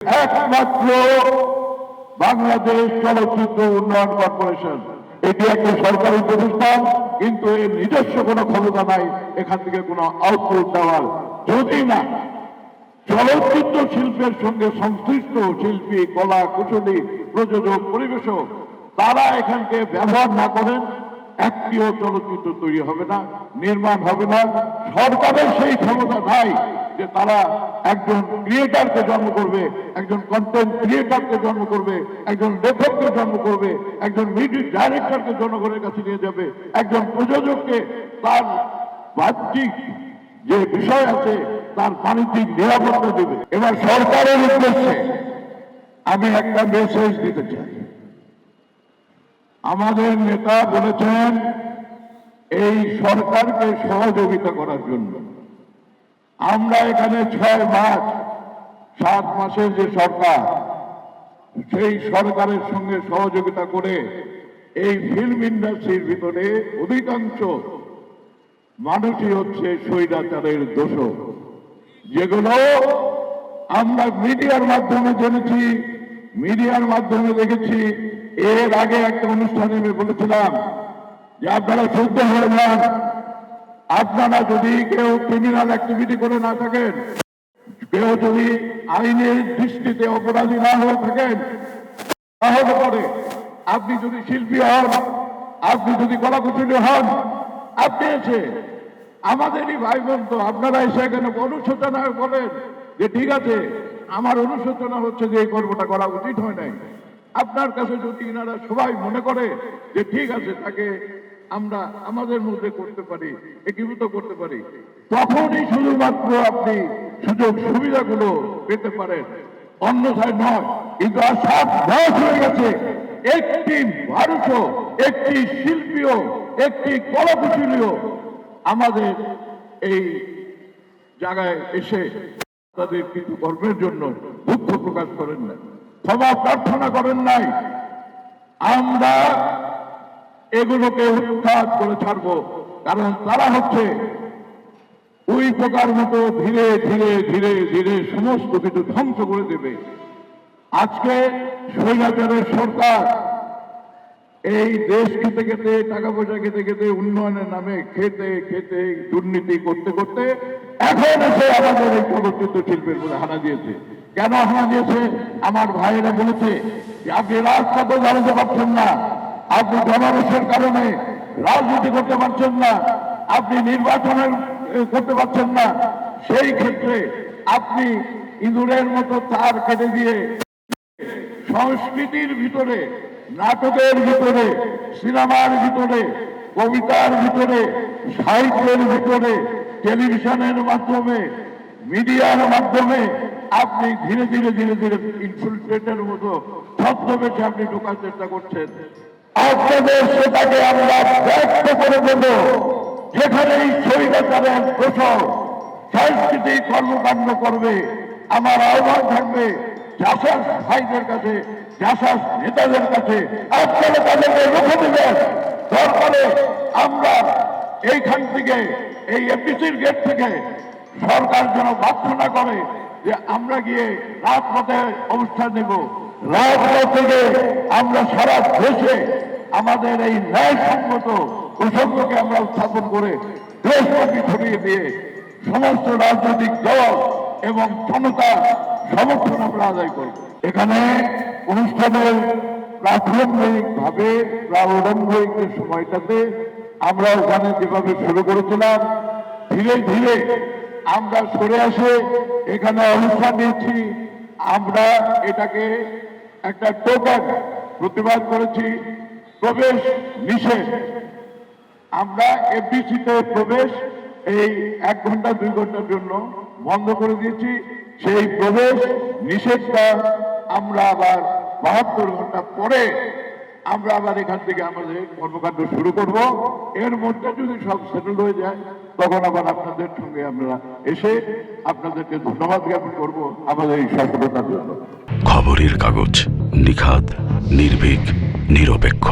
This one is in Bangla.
একমাত্র বাংলাদেশ চলচ্চিত্র উন্নয়ন কর্পোরেশন। এটি একটা সরকারি প্রতিষ্ঠান, কিন্তু এর নিজস্ব কোনো ক্ষমতা নাই। এখান থেকে কোনো আউটপুট দেওয়ার যদি না চলচ্চিত্র শিল্পের সঙ্গে সংশ্লিষ্ট শিল্পী, কলা, কুশলী, প্রযোজক, পরিবেশক, তারা এখানকে ব্যবহার না করেন, একটিও চলচ্চিত্র তৈরি হবে না, নির্মাণ হবে না। সরকারের সেই ক্ষমতা নাই। যে তারা একজন ক্রিয়েটারকে জন্ম করবে, একজন কন্টেন্ট ক্রিয়েটারকে জন্ম করবে, একজন লেখককে জন্ম করবে, একজন মিউজিক ডাইরেক্টরকে জনগণের কাছে নিয়ে যাবে, একজন প্রযোজককে তার বাহ্যিক যে বিষয় আছে, তার বাণিজ্যিক নিরাপত্তা দেবে। এবার সরকারের উদ্দেশ্যে আমি একটা মেসেজ দিতে চাই। আমাদের নেতা বলেছেন, এই সরকারকে সহযোগিতা করার জন্য। আমরা এখানে ছয় মাস, সাত মাসের যে সরকার, সেই সরকারের সঙ্গে সহযোগিতা করে এই ফিল্ম ইন্ডাস্ট্রির ভিতরে অধিকাংশ মানুষই হচ্ছে স্বৈরাচারের দোষ যেগুলো আমরা মিডিয়ার মাধ্যমে জেনেছি, মিডিয়ার মাধ্যমে দেখেছি। এর আগে একটা অনুষ্ঠানে আমি বলেছিলাম যে আপনারা শুদ্ধ হয়ে যান। আপনারা যদি কেউ ক্রিমিনাল অ্যাক্টিভিটি করে না থাকেন, কেউ যদি আইনের দৃষ্টিতে অপরাধী না হয়ে থাকেন, তাহলে পরে আপনি যদি শিল্পী হন, আপনি যদি কলাকুশলী হন, আপনি এসে আমাদেরই ভাই তো, আপনারা এসে এখানে অনুশোচনা বলেন যে ঠিক আছে, আমার অনুশোচনা হচ্ছে যে এই কর্মটা করা উচিত হয় নাই। আপনার কাছে যদি এনারা সবাই মনে করে যে ঠিক আছে, তাকে আমরা আমাদের মধ্যে করতে পারি, একীভূত করতে পারি। তখনই শুধুমাত্র আপনি সুযোগ সুবিধাগুলো পেতে পারেন। অন্যথায় নয়, কিন্তু সাত মাস হয়ে গেছে। একটি মানুষও একটি শিল্পীও, একটি কলাকুশলীও আমাদের এই জায়গায় এসে তাদের কিছু কর্মের জন্য দুঃখ প্রকাশ করেন নাই। ক্ষমা প্রার্থনা করেন নাই। আমরা এগুলোকে উৎখাত করে ছাড়বো। কারণ তারা হচ্ছে ওই প্রকার মতো ধীরে ধীরে ধীরে ধীরে সমস্ত কিছু ধ্বংস করে দেবে। আজকে স্বৈরাচারের সরকার এই দেশ খেতে খেতে টাকা পয়সা খেতে খেতে, উন্নয়নের নামে খেতে খেতে দুর্নীতি করতে করতে এখন এসে আমাদের এই চলচ্চিত্র শিল্পের উপরে হানা দিয়েছে। কেন হানা দিয়েছে? আমার ভাইয়েরা বলেছে আপনি রাজপথে দাঁড়াতে পারছেন না। আপনি জনরসের কারণে রাজনীতি করতে পারছেন না, আপনি নির্বাচনের করতে পারছেন না, সেই ক্ষেত্রে আপনি ইঁদুরের মতো তার কেটে দিয়ে সংস্কৃতির ভিতরে, নাটকের ভিতরে, সিনেমার ভিতরে, কবিতার ভিতরে, সাহিত্যের ভিতরে, টেলিভিশনের মাধ্যমে, মিডিয়ার মাধ্যমে আপনি ধীরে ধীরে ধীরে ধীরে ইনফিল্ট্রেটের মতো ছদ্মবেশে আপনি ঢোকার চেষ্টা করছেন। আপনাদের সেটাকে আমরা ব্যক্ত করে দেব। যেখানেই স্বৈরাচারের দোষর সাংস্কৃতিক কর্মকাণ্ড করবে, আমার আহ্বান থাকবে চাষাস ভাইদের কাছে চাষাস নেতাদের কাছে, আপনারা তাদেরকে রুখে দেবেন। দরকারে আমরা এইখান থেকে, এই এপিসির গেট থেকে সরকার যেন বাধ্য না করে যে আমরা গিয়ে রাজপথে অবস্থান নেব। রাজপথ থেকে আমরা সারা দেশে আমাদের এই ন্যায়সম্মত প্রসঙ্গকে আমরা উত্থাপন করে দেশব্যাপী ছড়িয়ে দিয়ে সমস্ত রাজনৈতিক দল এবং জনতার সমর্থন আমরা আদায় করব। এখানে অনুষ্ঠানের প্রাথমিক ভাবে প্রারম্ভিক সময়টাতে আমরা ওখানে যেভাবে শুরু করেছিলাম, ধীরে ধীরে আমরা সরে আসে এখানে অনুষ্ঠান নিয়েছি। আমরা এটাকে একটা টোকেন প্রতিবাদ করেছি। প্রবেশ নিষেধ। আমরা এফডিসিতে প্রবেশ এই এক ঘণ্টা, দুই ঘণ্টার জন্য বন্ধ করে দিয়েছি। সেই প্রবেশ নিষেধটা আমরা আবার বাহাত্তর ঘণ্টা পরে আমরা আবার এখান থেকে আমাদের কর্মকাণ্ড শুরু করব। এর মধ্যে যদি সব সেটেল হয়ে যায়, তখন আবার আপনাদের সঙ্গে আমরা এসে আপনাদেরকে ধন্যবাদ জ্ঞাপন করব আমাদের এই সফলতার জন্য। খবরের কাগজ নিখাদ, নির্ভীক। নিরপেক্ষ।